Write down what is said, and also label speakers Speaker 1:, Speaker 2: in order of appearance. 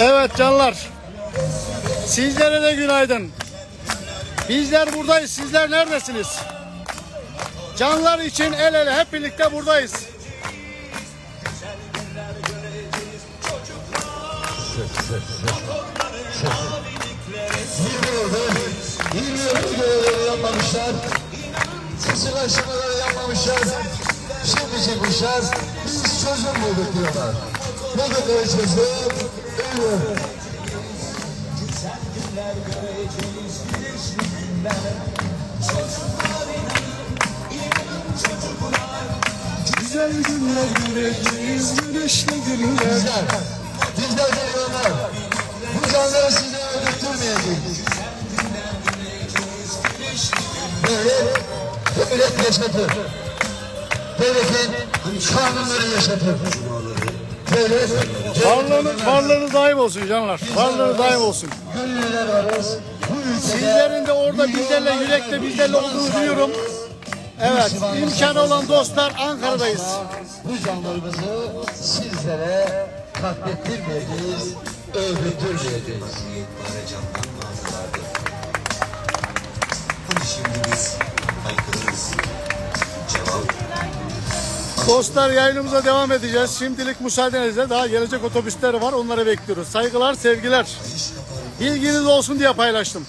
Speaker 1: Evet canlar. Sizlere de günaydın. Bizler buradayız. Sizler neredesiniz? Canlar için el ele hep birlikte buradayız.
Speaker 2: 20 yıldır görevleri yapmamışlar. Seçim aşamaları yapmamışlar. Şimdi çıkmışlar. Biz çözüm bulduk diyorlar. Buldukları çözüm ölüm.
Speaker 1: Güzel günler göreceğiz, güneşli günler.
Speaker 2: Bizler, bizler geliyorlar. Bu canları size öldürtmeyeceğiz. Devlet, devlet yaşatır. Devletin kanunları yaşatır. Devlet,
Speaker 1: Varlığınız, varlığınız daim olsun canlar. Varlığınız daim olsun.
Speaker 2: varız. Ülkede
Speaker 1: Sizlerin de orada bizlerle, yürekte bizlerle olduğunu duyuyorum. Evet, imkanı olan dostlar Ankara'dayız.
Speaker 2: bu canlarımızı sizlere katlettirmeyeceğiz, öldürtmeyeceğiz.
Speaker 1: Dostlar yayınımıza devam edeceğiz. Şimdilik müsaadenizle daha gelecek otobüsler var. Onları bekliyoruz. Saygılar, sevgiler. Bilginiz olsun diye paylaştım.